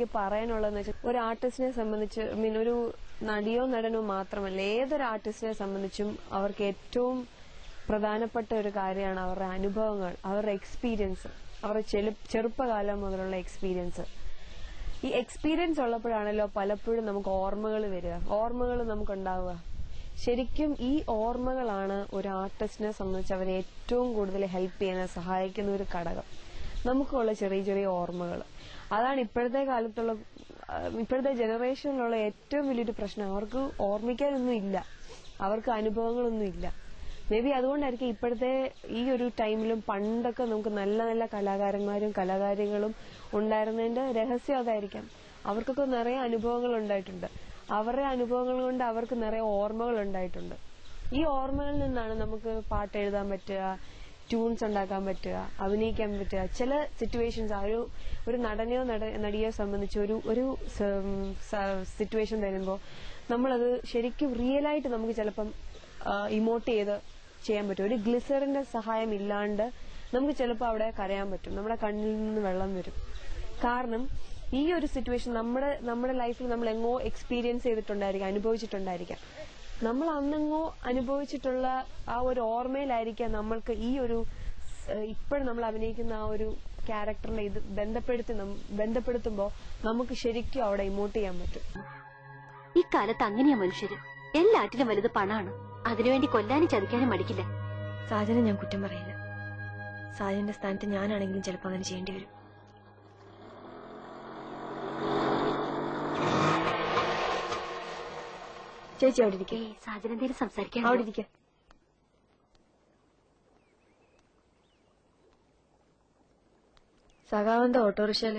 എനിക്ക് പറയാനുള്ളതെന്ന് വെച്ചാൽ ഒരു ആർട്ടിസ്റ്റിനെ സംബന്ധിച്ച് മീൻ ഒരു നടിയോ നടനോ മാത്രമല്ല ഏതൊരു ആർട്ടിസ്റ്റിനെ സംബന്ധിച്ചും അവർക്ക് ഏറ്റവും പ്രധാനപ്പെട്ട ഒരു കാര്യമാണ് അവരുടെ അനുഭവങ്ങൾ അവരുടെ എക്സ്പീരിയൻസ് അവരുടെ ചെറുപ്പകാലം മുതലുള്ള എക്സ്പീരിയൻസ് ഈ എക്സ്പീരിയൻസ് ഉള്ളപ്പോഴാണല്ലോ പലപ്പോഴും നമുക്ക് ഓർമ്മകൾ വരിക. ഓർമ്മകൾ നമുക്കുണ്ടാവുക. ശരിക്കും ഈ ഓർമ്മകളാണ് ഒരു ആർട്ടിസ്റ്റിനെ സംബന്ധിച്ച് അവരെ ഏറ്റവും കൂടുതൽ ഹെൽപ്പ് ചെയ്യാൻ സഹായിക്കുന്ന ഒരു ഘടകം. നമുക്കുള്ള ചെറിയ ചെറിയ ഓർമ്മകൾ. അതാണ് ഇപ്പോഴത്തെ കാലത്തുള്ള ഇപ്പോഴത്തെ ജനറേഷനിലുള്ള ഏറ്റവും വലിയൊരു പ്രശ്നം. അവർക്ക് ഓർമ്മിക്കാനൊന്നും ഇല്ല. അവർക്ക് അനുഭവങ്ങളൊന്നും ഇല്ല. മേ ബി അതുകൊണ്ടായിരിക്കും ഇപ്പോഴത്തെ ഈ ഒരു ടൈമിലും പണ്ടൊക്കെ നമുക്ക് നല്ല നല്ല കലാകാരന്മാരും കലാകാരികളും ഉണ്ടായിരുന്നതിന്റെ രഹസ്യം അതായിരിക്കാം. അവർക്കൊക്കെ നിറയെ അനുഭവങ്ങൾ ഉണ്ടായിട്ടുണ്ട്. അവരുടെ അനുഭവങ്ങൾ കൊണ്ട് അവർക്ക് നിറയെ ഓർമ്മകൾ ഉണ്ടായിട്ടുണ്ട്. ഈ ഓർമ്മകളിൽ നിന്നാണ് നമുക്ക് പാട്ട് എഴുതാൻ പറ്റുക ട്യൂൺസ് ഉണ്ടാക്കാൻ പറ്റുക അഭിനയിക്കാൻ പറ്റുക. ചില സിറ്റുവേഷൻസ് ആ ഒരു ഒരു നടനെയോ നട- നടിയോ സംബന്ധിച്ച് ഒരു ഒരു സിറ്റുവേഷൻ വരുമ്പോൾ നമ്മളത് ശരിക്കും റിയലായിട്ട് നമുക്ക് ചിലപ്പം ഇമോട്ട് ചെയ്ത് ചെയ്യാൻ പറ്റും. ഒരു ഗ്ലിസറിന്റെ സഹായം ഇല്ലാണ്ട് നമുക്ക് ചിലപ്പോൾ അവിടെ കരയാൻ പറ്റും. നമ്മുടെ കണ്ണിൽ നിന്ന് വെള്ളം വരും. കാരണം ഈ ഒരു സിറ്റുവേഷൻ നമ്മുടെ നമ്മുടെ ലൈഫിൽ നമ്മൾ എങ്ങോ എക്സ്പീരിയൻസ് ചെയ്തിട്ടുണ്ടായിരിക്കാം അനുഭവിച്ചിട്ടുണ്ടായിരിക്കാം. നമ്മൾ അന്നെങ്ങോ അനുഭവിച്ചിട്ടുള്ള ആ ഒരു ഓർമ്മയിലായിരിക്കാം നമ്മൾക്ക് ഈ ഒരു ഇപ്പോഴും നമ്മൾ അഭിനയിക്കുന്ന ആ ഒരു ക്യാരക്ടറിനെ ഇത് ബന്ധപ്പെടുത്തി ബന്ധപ്പെടുത്തുമ്പോ ബന്ധപ്പെടുത്തുമ്പോൾ നമുക്ക് ശരിക്കും അവിടെ ഇമോട്ട് ചെയ്യാൻ പറ്റും. ഇക്കാലത്ത് അങ്ങനെയാ മനുഷ്യര്. എല്ലാറ്റിനും വലുത് പണാണ്. അതിനുവേണ്ടി കൊല്ലാനും ചതിക്കാനും മടിക്കില്ല. സാജനെ ഞാൻ കുറ്റം പറയില്ല. സാജന്റെ സ്ഥാനത്ത് ഞാനാണെങ്കിലും ചിലപ്പോൾ അങ്ങനെ ചെയ്യേണ്ടി വരും. ചേച്ചി അവിടെ ഇരിക്കെ സാജൻ എന്തേലും സംസാരിക്കാൻ അവിടെ ഇരിക്കെ സഖാവന്റെ ഓട്ടോറിക്ഷയിൽ?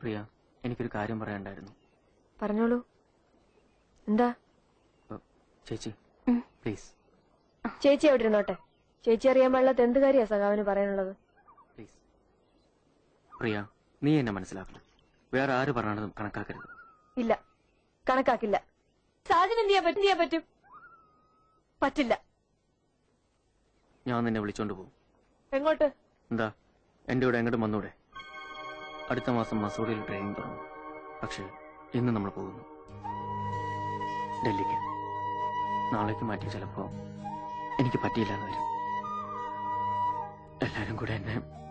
പ്രിയ എനിക്കൊരു കാര്യം പറയാണ്ടായിരുന്നു പറഞ്ഞോളൂ. എന്താ? ചേച്ചി പ്ലീസ്. ചേച്ചി അവിടെ ഇരുന്നോട്ടെ ചേച്ചി അറിയാൻ പാടില്ലാത്ത എന്ത് കാര്യമാ സഖാവിന് പറയാനുള്ളത്? പ്ലീസ്. പ്രിയ നീ എന്നെ മനസ്സിലാക്കണം. വേറെ ആര് പറഞ്ഞാലും കണക്കാക്കരുത്. ഇല്ല. കണക്കാക്കില്ല. സാജന് എന്ത് ചെയ്യാൻ പറ്റും? ചെയ്യാൻ പറ്റും പറ്റില്ല. ഞാൻ നിന്നെ വിളിച്ചോണ്ട് പോകും എങ്ങോട്ട്? എന്താ? എന്റെ കൂടെ എങ്ങോട്ടും വന്നൂടെ? അടുത്ത മാസം മസൂറിയിൽ ട്രെയിനിങ് തുടങ്ങും. പക്ഷേ ഇന്ന് നമ്മൾ പോകുന്നു. ഡൽഹിക്ക്. നാളേക്ക് മാറ്റി ചിലപ്പോ എനിക്ക് പറ്റിയില്ല എന്ന് വരും. എല്ലാരും കൂടെ എന്നെ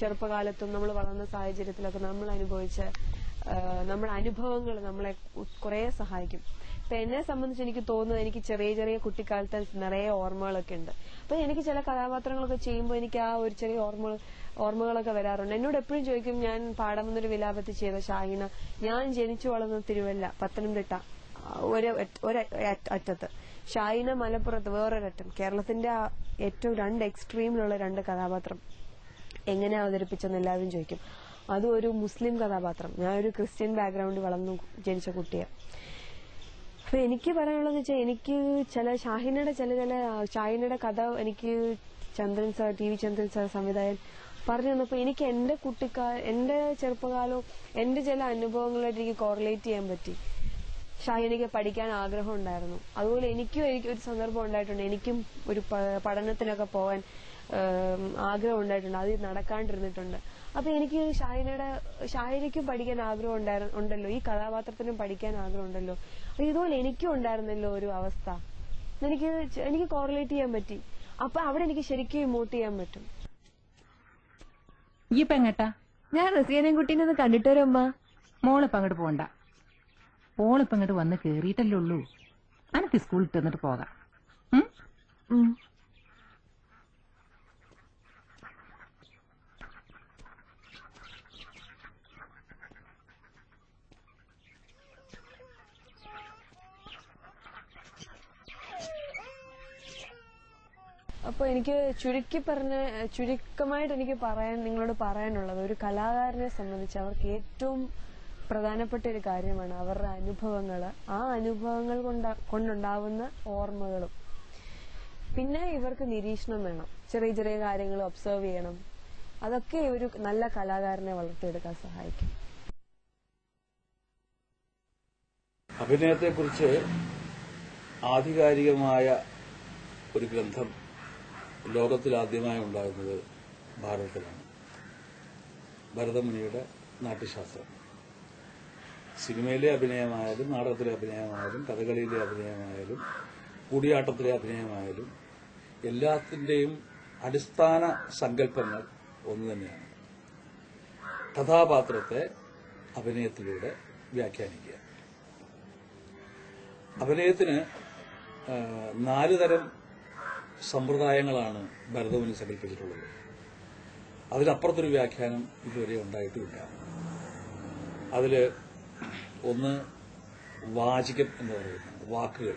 ചെറുപ്പകാലത്തും നമ്മൾ വളർന്ന സാഹചര്യത്തിലൊക്കെ നമ്മൾ അനുഭവിച്ച നമ്മുടെ അനുഭവങ്ങൾ നമ്മളെ കുറെ സഹായിക്കും. ഇപ്പൊ എന്നെ സംബന്ധിച്ച് എനിക്ക് തോന്നുന്നത് എനിക്ക് ചെറിയ ചെറിയ കുട്ടിക്കാലത്തെ നിറയെ ഓർമ്മകളൊക്കെ ഉണ്ട്. അപ്പൊ എനിക്ക് ചില കഥാപാത്രങ്ങളൊക്കെ ചെയ്യുമ്പോൾ എനിക്ക് ആ ഒരു ചെറിയ ഓർമ്മ ഓർമ്മകളൊക്കെ വരാറുണ്ട്. എന്നോട് എപ്പോഴും ചോദിക്കും ഞാൻ പാടമെന്നൊരു വിലാപത്തിൽ ചെയ്ത ഷാഹിന ഞാൻ ജനിച്ചു വളർന്ന തിരുവല്ല പത്തനംതിട്ട ഒരു ഒരു അറ്റ- അറ്റത്ത്. ഷാഹിന മലപ്പുറത്ത് വേറൊരറ്റം. കേരളത്തിന്റെ ഏറ്റവും രണ്ട് എക്സ്ട്രീമിലുള്ള രണ്ട് കഥാപാത്രം. എങ്ങനെ അവതരിപ്പിച്ചെന്ന് എല്ലാവരും ചോദിക്കും. അതും ഒരു മുസ്ലിം കഥാപാത്രം. ഞാൻ ഒരു ക്രിസ്ത്യൻ ബാക്ക്ഗ്രൗണ്ടിൽ വളർന്നു ജനിച്ച കുട്ടിയാണ് അപ്പൊ എനിക്ക് പറയാനുള്ളതെന്ന് വെച്ചാൽ എനിക്ക് ചില ഷാഹിനയുടെ ചില ചില ഷാഹിനയുടെ കഥ എനിക്ക് Chandran sir T V Chandran sir സംവിധായകൻ പറഞ്ഞു തന്നപ്പോ എനിക്ക് എന്റെ കുട്ടിക്കാല എന്റെ ചെറുപ്പകാലവും എന്റെ ചില അനുഭവങ്ങളായിട്ട് എനിക്ക് കോറിലേറ്റ് ചെയ്യാൻ പറ്റി. ഷാഹിനിക്ക് പഠിക്കാൻ ആഗ്രഹം ഉണ്ടായിരുന്നു. അതുപോലെ എനിക്കും എനിക്ക് ഒരു സന്ദർഭം ഉണ്ടായിട്ടുണ്ട്. എനിക്കും ഒരു പഠനത്തിനൊക്കെ പോകാൻ ആഗ്രഹം ഉണ്ടായിട്ടുണ്ട് അത് നടക്കാണ്ടിരുന്നിട്ടുണ്ട്. അപ്പൊ എനിക്ക് ഷായനയുടെ ഷായനയ്ക്കും പഠിക്കാൻ ആഗ്രഹം ഉണ്ടായിരുന്നു ഉണ്ടല്ലോ. ഈ കഥാപാത്രത്തിനും പഠിക്കാൻ ആഗ്രഹം ഉണ്ടല്ലോ. അപ്പൊ ഇതുപോലെ എനിക്കും ഉണ്ടായിരുന്നല്ലോ ഒരു അവസ്ഥ. എനിക്ക് എനിക്ക് കോറിലേറ്റ് ചെയ്യാൻ പറ്റി. അപ്പൊ അവിടെ എനിക്ക് ശരിക്കും ഇമോട്ട് ചെയ്യാൻ പറ്റും. ഈ പെങ്ങട്ടാ ഞാൻ റസിയാനെയും കുട്ടീനെ ഒന്ന് കണ്ടിട്ട് വരുമ്പ മോളിപ്പ അങ്ങോട്ട് പോണ്ട. മോളിപ്പങ്ങോട്ട് അങ്ങോട്ട് വന്ന് കേറിയിട്ടല്ലേ ഉള്ളൂ. അനക്ക് സ്കൂളിൽ തന്നിട്ട് പോകാം. അപ്പൊ എനിക്ക് ചുരുക്കി പറഞ്ഞ ചുരുക്കമായിട്ട് എനിക്ക് പറയാൻ നിങ്ങളോട് പറയാനുള്ളത് ഒരു കലാകാരനെ സംബന്ധിച്ച് അവർക്ക് ഏറ്റവും പ്രധാനപ്പെട്ട ഒരു കാര്യമാണ് അവരുടെ അനുഭവങ്ങൾ ആ അനുഭവങ്ങൾ കൊണ്ട കൊണ്ടുണ്ടാവുന്ന ഓർമ്മകളും. പിന്നെ ഇവർക്ക് നിരീക്ഷണം വേണം. ചെറിയ ചെറിയ കാര്യങ്ങൾ ഒബ്സർവ് ചെയ്യണം. അതൊക്കെ ഒരു നല്ല കലാകാരനെ വളർത്തിയെടുക്കാൻ സഹായിക്കും. അഭിനയത്തെക്കുറിച്ച് ആധികാരികമായ ഒരു ഗ്രന്ഥം ലോകത്തിൽ ആദ്യമായി ഉണ്ടാകുന്നത് ഭാരതത്തിലാണ്. ഭരതമുനിയുടെ നാട്യശാസ്ത്രം. സിനിമയിലെ അഭിനയമായാലും നാടകത്തിലെ അഭിനയമായാലും കഥകളിയിലെ അഭിനയമായാലും കൂടിയാട്ടത്തിലെ അഭിനയമായാലും എല്ലാത്തിന്റെയും അടിസ്ഥാന സങ്കല്പങ്ങൾ ഒന്ന് തന്നെയാണ്. കഥാപാത്രത്തെ അഭിനയത്തിലൂടെ വ്യാഖ്യാനിക്കുക. അഭിനയത്തിന് നാല് തരം സമ്പ്രദായങ്ങളാണ് ഭരതമുനി സങ്കല്പിച്ചിട്ടുള്ളത് അതിലപ്പുറത്തൊരു വ്യാഖ്യാനം ഇതുവരെ ഉണ്ടായിട്ടുമില്ല അതിൽ ഒന്ന് വാചികം എന്ന് പറയുന്നത് വാക്കുകൾ.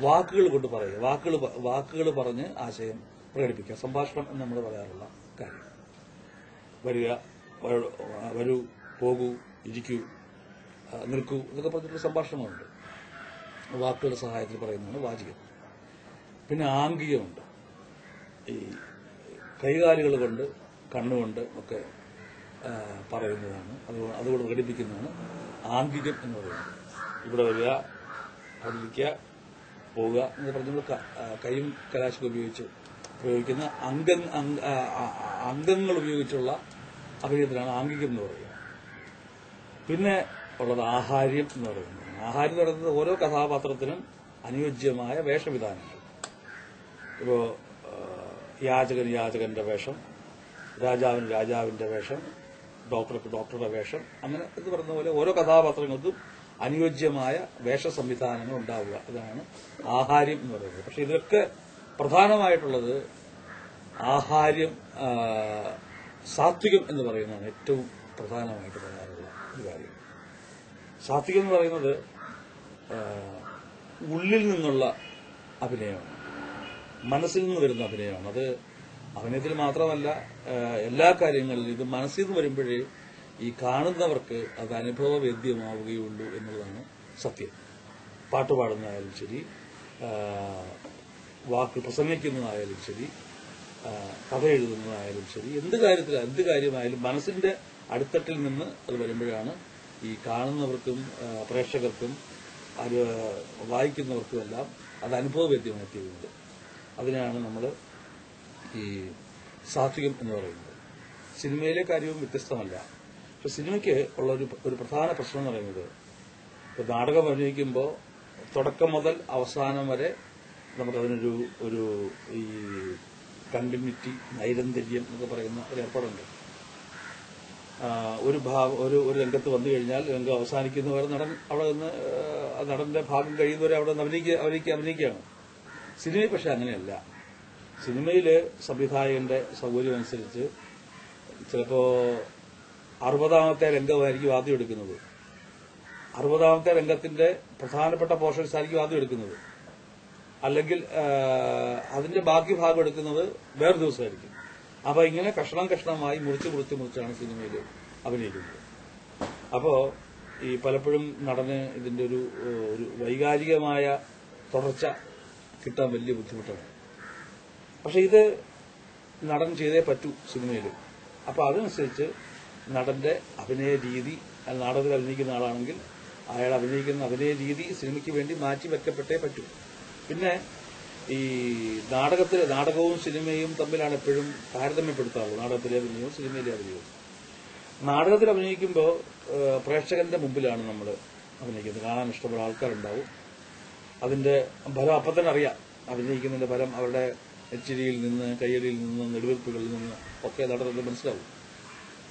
വാക്കുകൾ കൊണ്ട് പറയുക വാക്കുകൾ വാക്കുകൾ പറഞ്ഞ് ആശയം പ്രകടിപ്പിക്കുക. സംഭാഷണം എന്ന് നമ്മൾ പറയാറുള്ള കാര്യം. വരിക വരൂ- പോകൂ ഇരിക്കൂ നിൽക്കൂ എന്നൊക്കെ പറഞ്ഞിട്ടുള്ള സംഭാഷണങ്ങളുണ്ട്. വാക്കുകളുടെ സഹായത്തിൽ പറയുന്നതാണ് വാചികം. പിന്നെ ആംഗികമുണ്ട്. ഈ കൈകാലുകൾ കൊണ്ട് കണ്ണുകൊണ്ട് ഒക്കെ പറയുന്നതാണ്. അത് അതുകൊണ്ട് പ്രകടിപ്പിക്കുന്നതാണ് ആംഗികം എന്ന് പറയുന്നത്. ഇവിടെ വരിക അവിടെ പോവുക എന്ന് നമ്മൾ കൈയും കലാശം ഉപയോഗിച്ച് പ്രയോഗിക്കുന്ന അംഗ അംഗങ്ങൾ ഉപയോഗിച്ചുള്ള അഭിനയത്തിനാണ് ആംഗികം എന്ന് പറയുക. പിന്നെ ഉള്ളത് ആഹാര്യം എന്ന് പറയുന്നത് ആഹാര്യം എന്ന് പറയുന്നത് ഓരോ കഥാപാത്രത്തിനും അനുയോജ്യമായ വേഷവിധാനങ്ങൾ. ഇപ്പോ യാചകൻ യാചകന് യാചകന്റെ വേഷം രാജാവിന് രാജാവിന്റെ വേഷം ഡോക്ടർക്ക് ഡോക്ടറുടെ വേഷം അങ്ങനെ എന്ന് പറഞ്ഞ പോലെ ഓരോ കഥാപാത്രങ്ങൾക്കും അനുയോജ്യമായ വേഷ സംവിധാനങ്ങൾ ഉണ്ടാവുക. അതാണ് ആഹാര്യം എന്ന് പറയുന്നത്. പക്ഷെ ഇതിലൊക്കെ പ്രധാനമായിട്ടുള്ളത് ആഹാര്യം സാത്വികം എന്ന് പറയുന്നതാണ് ഏറ്റവും പ്രധാനമായിട്ട് പറയാറുള്ള ഒരു കാര്യം. സാത്വികം എന്ന് പറയുന്നത് ഉള്ളിൽ നിന്നുള്ള അഭിനയമാണ്. മനസ്സിൽ നിന്ന് വരുന്ന അഭിനയമാണ്. അത് അഭിനയത്തിൽ മാത്രമല്ല എല്ലാ കാര്യങ്ങളിലും ഇത് മനസ്സിൽ നിന്ന് വരുമ്പോഴേ ഈ കാണുന്നവർക്ക് അത് അനുഭവവേദ്യമാവുകയുള്ളൂ എന്നുള്ളതാണ് സത്യം. പാട്ട് പാടുന്നതായാലും ശരി വാക്ക് പ്രസംഗിക്കുന്നതായാലും ശരി കഥ എഴുതുന്നതായാലും ശരി എന്ത് കാര്യത്തിൽ എന്ത് കാര്യമായാലും മനസ്സിന്റെ അടിത്തട്ടിൽ നിന്ന് അത് വരുമ്പോഴാണ് ഈ കാണുന്നവർക്കും പ്രേക്ഷകർക്കും അത് വായിക്കുന്നവർക്കും അത് അനുഭവവേദ്യമായി തീരുന്നത് അതിനാണ് നമ്മൾ ഈ സാത്വികം എന്ന് പറയുന്നത്. സിനിമയിലെ കാര്യവും വ്യത്യസ്തമല്ല. പക്ഷെ സിനിമയ്ക്ക് ഉള്ള ഒരു ഒരു പ്രധാന പ്രശ്നം എന്ന് പറയുന്നത് ഇപ്പൊ നാടകം അഭിനയിക്കുമ്പോൾ തുടക്കം മുതൽ അവസാനം വരെ നമുക്കതിനൊരു ഒരു ഈ കണ്ടിന്യൂറ്റി നൈരന്തര്യം എന്നൊക്കെ പറയുന്ന ഒരു ഏർപ്പാടുണ്ട്. ഒരു ഭാവ ഒരു ഒരു രംഗത്ത് വന്നു കഴിഞ്ഞാൽ രംഗം അവസാനിക്കുന്നവരെ നടൻ അവിടെ നിന്ന് നടന്റെ ഭാഗം കഴിയുന്നവരെ അവിടെ നിന്ന് അഭിനയിക്കുക അഭിനയിക്കുക അഭിനയിക്കുകയാണ്. സിനിമയിൽ പക്ഷെ അങ്ങനെയല്ല. സിനിമയിൽ സംവിധായകന്റെ സൗകര്യം അനുസരിച്ച് ചിലപ്പോ അറുപതാമത്തെ രംഗമായിരിക്കും ആദ്യം എടുക്കുന്നത്. അറുപതാമത്തെ രംഗത്തിന്റെ പ്രധാനപ്പെട്ട പോർഷൻസ് ആയിരിക്കും ആദ്യം എടുക്കുന്നത്. അല്ലെങ്കിൽ അതിന്റെ ബാക്കി ഭാഗം എടുക്കുന്നത് വേറെ ദിവസമായിരിക്കും. അപ്പൊ ഇങ്ങനെ കഷ്ണം കഷ്ണമായി മുറിച്ച് മുറിച്ച് മുറിച്ചാണ് സിനിമയിൽ അഭിനയിക്കുന്നത്. അപ്പോ ഈ പലപ്പോഴും നടന് ഇതിന്റെ ഒരു ഒരു വൈകാരികമായ തുടർച്ച കിട്ടാൻ വലിയ ബുദ്ധിമുട്ടാണ്. പക്ഷെ ഇത് നടൻ ചെയ്തേ പറ്റൂ സിനിമയിൽ അപ്പൊ അതനുസരിച്ച് നടന്റെ അഭിനയ രീതി നാടകത്തിൽ അഭിനയിക്കുന്ന ആളാണെങ്കിൽ അയാൾ അഭിനയിക്കുന്ന അഭിനയ രീതി സിനിമയ്ക്ക് വേണ്ടി മാറ്റി വെക്കപ്പെട്ടേ പറ്റൂ. പിന്നെ ഈ നാടകത്തിൽ നാടകവും സിനിമയും തമ്മിലാണ് എപ്പോഴും താരതമ്യപ്പെടുത്താറുള്ളത് നാടകത്തിലെ അഭിനയവും സിനിമയിലെ അഭിനയവും. നാടകത്തിൽ അഭിനയിക്കുമ്പോൾ പ്രേക്ഷകന്റെ മുമ്പിലാണ് നമ്മൾ അഭിനയിക്കുന്നത്. കാണാൻ ഇഷ്ടപ്പെടുന്ന ആൾക്കാരുണ്ടാവും. അതിന്റെ ഫലം അപ്പൊ തന്നെ അറിയാം. അഭിനയിക്കുന്നതിന്റെ ഫലം അവരുടെ എച്ചിരിയിൽ നിന്ന് കയ്യടിയിൽ നിന്ന് നെടുവെപ്പുകളിൽ നിന്ന് ഒക്കെ നടന്നത് മനസ്സിലാവും.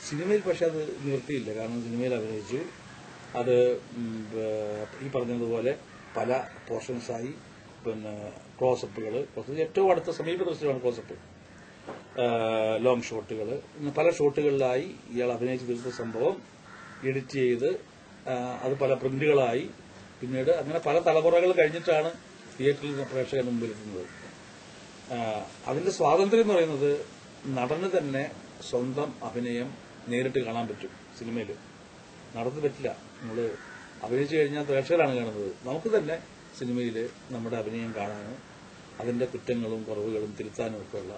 സിനിമയിൽ പക്ഷെ അത് നിവൃത്തിയില്ല. കാരണം സിനിമയിൽ അഭിനയിച്ചു. അത് ഈ പറഞ്ഞതുപോലെ പല പോർഷൻസായി പിന്നെ ക്ലോസപ്പുകൾ ഏറ്റവും അടുത്ത സമീപ ദൃശ്യമാണ് ക്ലോസപ്പ് ലോങ് ഷോട്ടുകൾ പല ഷോട്ടുകളിലായി ഇയാൾ അഭിനയിച്ച് തീർത്ത സംഭവം എഡിറ്റ് ചെയ്ത് അത് പല പ്രിന്റുകളായി പിന്നീട് അങ്ങനെ പല തലമുറകൾ കഴിഞ്ഞിട്ടാണ് തിയേറ്ററിൽ പ്രേക്ഷകന് മുമ്പിൽ എത്തുന്നത് അതിന്റെ സ്വാതന്ത്ര്യം എന്ന് പറയുന്നത് നടന് തന്നെ സ്വന്തം അഭിനയം നേരിട്ട് കാണാൻ പറ്റും സിനിമയിൽ നടന്നു പറ്റില്ല. നമ്മൾ അഭിനയിച്ചു കഴിഞ്ഞാൽ പ്രേക്ഷകരാണ് കാണുന്നത്. നമുക്ക് തന്നെ സിനിമയിൽ നമ്മുടെ അഭിനയം കാണാനും അതിന്റെ കുറ്റങ്ങളും കുറവുകളും തിരുത്താനും ഒക്കെ ഉള്ള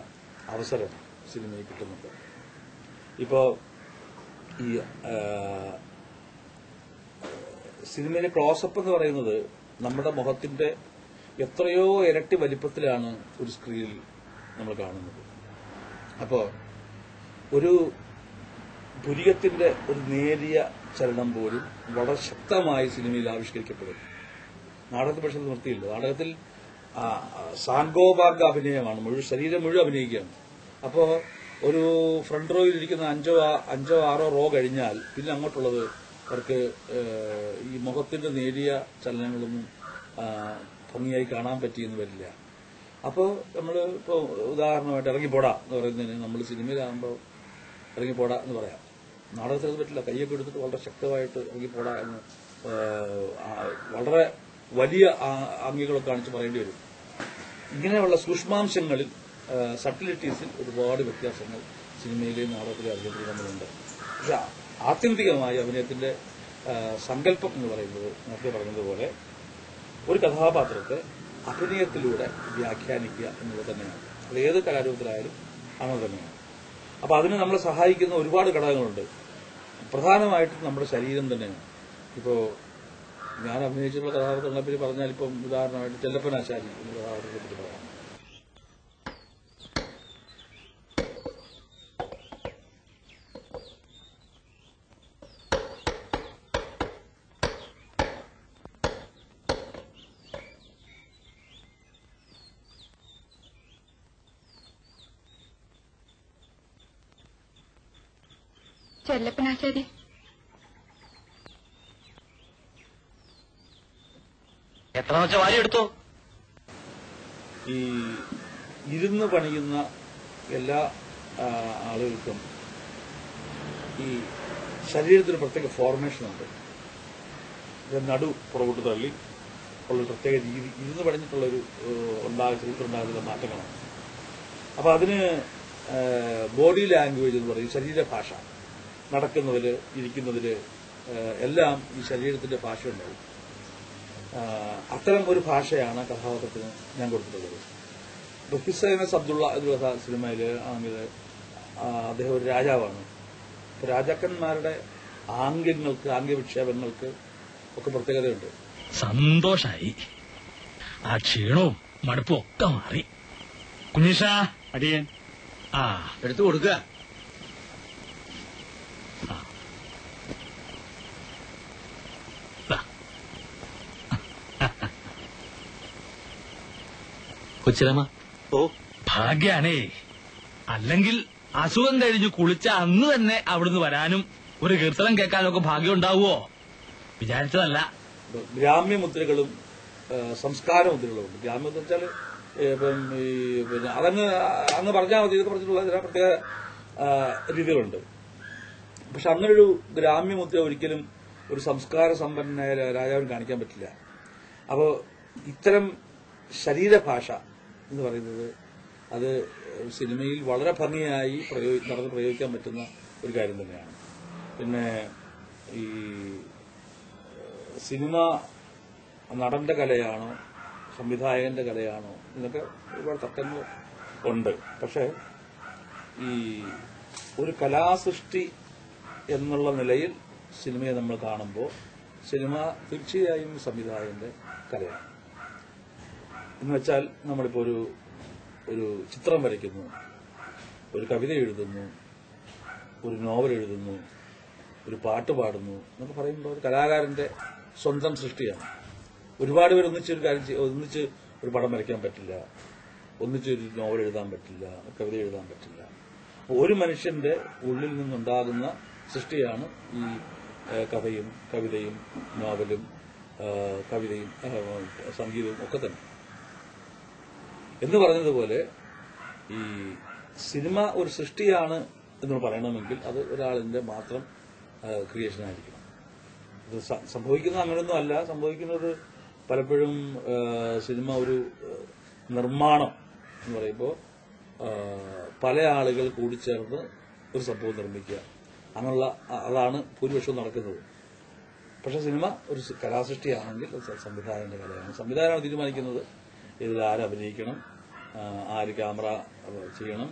അവസരം സിനിമയിൽ കിട്ടുന്നുണ്ട്. ഇപ്പോ ഈ സിനിമയിലെ ക്ലോസപ്പ് എന്ന് പറയുന്നത് നമ്മുടെ മുഖത്തിന്റെ എത്രയോ ഇരട്ടി വലിപ്പത്തിലാണ് ഒരു സ്ക്രീനിൽ നമ്മൾ കാണുന്നത്. അപ്പോൾ ഒരു പുരികത്തിന്റെ ഒരു നേരിയ ചലനം പോലും വളരെ ശക്തമായി സിനിമയിൽ ആവിഷ്കരിക്കപ്പെടും നാടകത്തിൽ പക്ഷേ നിർത്തിയില്ല. നാടകത്തിൽ സാങ്കോപാർഗ അഭിനയമാണ് മുഴുവൻ ശരീരം മുഴുവൻ അഭിനയിക്കുകയാണ്. അപ്പോൾ ഒരു ഫ്രണ്ട് റോയിൽ ഇരിക്കുന്ന അഞ്ചോ അഞ്ചോ ആറോ റോ കഴിഞ്ഞാൽ പിന്നെ അങ്ങോട്ടുള്ളത് അവർക്ക് ഈ മുഖത്തിന്റെ നേരിയ ചലനങ്ങളൊന്നും ഭംഗിയായി കാണാൻ പറ്റിയെന്ന് വരില്ല. അപ്പോൾ നമ്മൾ ഇപ്പോൾ ഉദാഹരണമായിട്ട് ഇറങ്ങിപ്പോടാ എന്ന് പറയുന്നതിന് നമ്മൾ സിനിമയിലാകുമ്പോൾ ഇറങ്ങിപ്പോടാ എന്ന് പറയാം. നാടകത്തിൽ അത് പറ്റില്ല. കൈയൊക്കെ എടുത്തിട്ട് വളരെ ശക്തമായിട്ട് ഇറങ്ങിപ്പോടാ എന്ന് വളരെ വലിയ ആംഗികളൊക്കെ കാണിച്ച് പറയേണ്ടി വരും. ഇങ്ങനെയുള്ള സൂക്ഷ്മാംശങ്ങളിൽ സട്ടിലിറ്റീസിൽ ഒരുപാട് വ്യത്യാസങ്ങൾ സിനിമയിലെയും നാടകത്തിലെയും തമ്മിലുണ്ട് പക്ഷെ ആത്യന്തികമായി അഭിനയത്തിന്റെ സങ്കല്പം എന്ന് പറയുന്നത് നേരത്തെ പറഞ്ഞതുപോലെ ഒരു കഥാപാത്രത്തെ അഭിനയത്തിലൂടെ വ്യാഖ്യാനിക്കുക എന്നുള്ളത് തന്നെയാണ്. അത് ഏത് കലാരൂപത്തിലായാലും അങ്ങനെ തന്നെയാണ്. അപ്പൊ അതിന് നമ്മളെ സഹായിക്കുന്ന ഒരുപാട് ഘടകങ്ങളുണ്ട്. പ്രധാനമായിട്ടും നമ്മുടെ ശരീരം തന്നെയാണ്. ഇപ്പോ ഞാൻ അഭിനയിച്ചിട്ടുള്ള കഥാപാത്രങ്ങളെ പറ്റി പറഞ്ഞാൽ ഇപ്പം ഉദാഹരണമായിട്ട് ചെല്ലപ്പനാശാരി എന്ന കഥാപാത്രത്തെ പറ്റി പറയാം. ചെല്ലപ്പനാശാരി എത്ര വെച്ച വാരി എടുത്തു? ഈ ഇരുന്ന് പണിയുന്ന എല്ലാ ആളുകൾക്കും ഈ ശരീരത്തിന് പ്രത്യേക ഫോർമേഷൻ ഉണ്ട്. നടു പുറകോട്ട് തള്ളി ഉള്ള ഒരു പ്രത്യേക രീതി ഇരുന്ന് പണിഞ്ഞിട്ടുള്ളൊരു ഉണ്ടാകുന്ന ശരീരത്തിലുണ്ടാകുന്ന മാറ്റങ്ങളാണ്. അപ്പൊ അതിന് ബോഡി ലാംഗ്വേജ് എന്ന് പറയും ശരീരഭാഷ. നടക്കുന്നതിൽ ഇരിക്കുന്നതിൽ എല്ലാം ഈ ശരീരത്തിന്റെ ഭാഷ ഉണ്ടാവും അത്തരം ഒരു ഭാഷയാണ് കഥാപാത്രത്തിന് ഞാൻ കൊടുത്തിട്ടുള്ളത്. എസ് അബ്ദുള്ള എന്ന കഥ സിനിമയിൽ ആണെങ്കിൽ അദ്ദേഹം ഒരു രാജാവാണ്. രാജാക്കന്മാരുടെ ആംഗ്യങ്ങൾക്ക് ആംഗ്യവിക്ഷേപങ്ങൾക്ക് ഒക്കെ പ്രത്യേകതയുണ്ട്. സന്തോഷായി. ആ ക്ഷീണവും മടുപ്പും ഒക്കെ മാറി. കുഞ്ഞിഷ അടിയൻ. ആ. എടുത്തു കൊടുക്കുക. കൊച്ചിരമ്മ ഓ. ഭാഗ്യാണേ. അല്ലെങ്കിൽ അസുഖം കഴിഞ്ഞു കുളിച്ച അന്ന് തന്നെ അവിടുന്ന് വരാനും ഒരു കീർത്തനം കേൾക്കാനും ഒക്കെ ഭാഗ്യം ഉണ്ടാവുമോ വിചാരിച്ചതല്ല ഗ്രാമ്യ മുദ്രകളും സംസ്കാര മുദ്രകളും ഉണ്ട് ഗ്രാമ്യം മുദ്ര വെച്ചാൽ പിന്നെ അതങ്ങ് അങ്ങ് പറഞ്ഞാൽ മതി ഇതൊക്കെ പറഞ്ഞിട്ടുള്ള ചില പ്രത്യേക രീതികളുണ്ട്. പക്ഷെ അങ്ങനൊരു ഗ്രാമ്യ മുദ്ര ഒരിക്കലും ഒരു സംസ്കാര സമ്പന്നനായ രാജാവിന് കാണിക്കാൻ പറ്റില്ല. അപ്പോൾ ഇത്തരം ശരീരഭാഷ എന്ന് പറയുന്നത് അത് സിനിമയിൽ വളരെ ഭംഗിയായി പ്രയോഗി നടന്ന് പ്രയോഗിക്കാൻ പറ്റുന്ന ഒരു കാര്യം തന്നെയാണ്. പിന്നെ ഈ സിനിമ നടന്റെ കലയാണോ സംവിധായകന്റെ കലയാണോ എന്നൊക്കെ ഒരുപാട് തർക്കങ്ങൾ ഉണ്ട്. പക്ഷേ ഈ ഒരു കലാസൃഷ്ടി എന്നുള്ള നിലയിൽ സിനിമയെ നമ്മൾ കാണുമ്പോൾ സിനിമ തീർച്ചയായും സംവിധായകന്റെ കലയാണ്. എന്ന് വെച്ചാൽ നമ്മളിപ്പോൾ ഒരു ഒരു ചിത്രം വരയ്ക്കുന്നു ഒരു കവിത എഴുതുന്നു ഒരു നോവൽ എഴുതുന്നു ഒരു പാട്ട് പാടുന്നു എന്നൊക്കെ പറയുമ്പോൾ ഒരു കലാകാരന്റെ സ്വന്തം സൃഷ്ടിയാണ്. ഒരുപാട് പേർ ഒന്നിച്ച് ഒരു കാര്യം ഒന്നിച്ച് ഒരു പടം വരയ്ക്കാൻ പറ്റില്ല ഒന്നിച്ച് ഒരു നോവൽ എഴുതാൻ പറ്റില്ല കവിത എഴുതാൻ പറ്റില്ല. ഒരു മനുഷ്യന്റെ ഉള്ളിൽ നിന്നുണ്ടാകുന്ന സൃഷ്ടിയാണ് ഈ കഥയും കവിതയും നോവലും കവിതയും സംഗീതവും ഒക്കെ തന്നെ. എന്ന് പറഞ്ഞതുപോലെ ഈ സിനിമ ഒരു സൃഷ്ടിയാണ് എന്ന് പറയണമെങ്കിൽ അത് ഒരാളിന്റെ മാത്രം ക്രിയേഷൻ ആയിരിക്കണം. ഇത് സംഭവിക്കുന്ന സംഭവിക്കുന്നത് അങ്ങനെയൊന്നും അല്ല. സംഭവിക്കുന്നത് പലപ്പോഴും സിനിമ ഒരു നിർമ്മാണം എന്ന് പറയുമ്പോൾ പല ആളുകൾ കൂടിച്ചേർന്ന് ഒരു സംഭവം നിർമ്മിക്കുക. അങ്ങനെയുള്ള അതാണ് ഭൂരിപക്ഷവും നടക്കുന്നത്. പക്ഷെ സിനിമ ഒരു കലാസൃഷ്ടിയാണെങ്കിൽ സംവിധായകന്റെ കലയാണ്. സംവിധായകനാണ് തീരുമാനിക്കുന്നത്. ഇതിൽ ആര് അഭിനയിക്കണം ആര് ക്യാമറ ചെയ്യണം?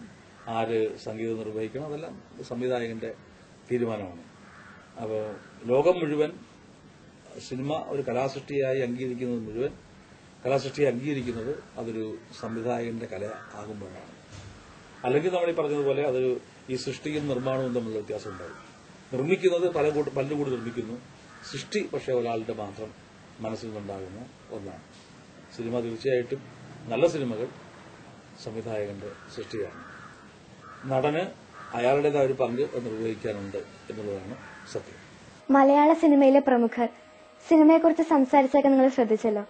ആര് സംഗീതം നിർവഹിക്കണം? അതെല്ലാം സംവിധായകന്റെ തീരുമാനമാണ്. അപ്പോൾ ലോകം മുഴുവൻ സിനിമ ഒരു കലാസൃഷ്ടിയായി അംഗീകരിക്കുന്നത് മുഴുവൻ കലാസൃഷ്ടിയെ അംഗീകരിക്കുന്നത് അതൊരു സംവിധായകന്റെ കല ആകുമ്പോഴാണ്. അല്ലെങ്കിൽ നമ്മൾ ഈ പറഞ്ഞതുപോലെ അതൊരു ഈ സൃഷ്ടിയും നിർമ്മാണവും തമ്മിലുള്ള വ്യത്യാസം ഉണ്ടാവും നിർമ്മിക്കുന്നത് പല കൂട്ട് പലരും കൂടി നിർമ്മിക്കുന്നു. സൃഷ്ടി പക്ഷേ ഒരാളുടെ മാത്രം മനസ്സിൽ നിന്നുണ്ടാകുന്ന ഒന്നാണ്. സിനിമ തീർച്ചയായിട്ടും നല്ല സിനിമകൾ സംവിധായകന്റെ സൃഷ്ടിയാണ്. നടന് അയാളുടേതായ ഒരു പങ്ക് നിർവഹിക്കാനുണ്ട് എന്നുള്ളതാണ് സത്യം. മലയാള സിനിമയിലെ പ്രമുഖർ സിനിമയെക്കുറിച്ച് സംസാരിച്ചൊക്കെ നിങ്ങൾ ശ്രദ്ധിച്ചല്ലോ.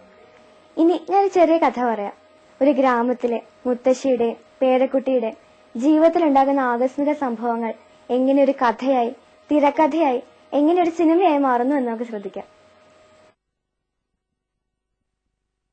ഇനി ഞാനൊരു ചെറിയ കഥ പറയാം. ഒരു ഗ്രാമത്തിലെ മുത്തശ്ശിയുടെ പേരക്കുട്ടിയുടെ ജീവിതത്തിലുണ്ടാകുന്ന ആകസ്മിക സംഭവങ്ങൾ എങ്ങനെ ഒരു കഥയായി തിരക്കഥയായി എങ്ങനെ ഒരു സിനിമയായി മാറുന്നു എന്ന് നമുക്ക് ശ്രദ്ധിക്കാം.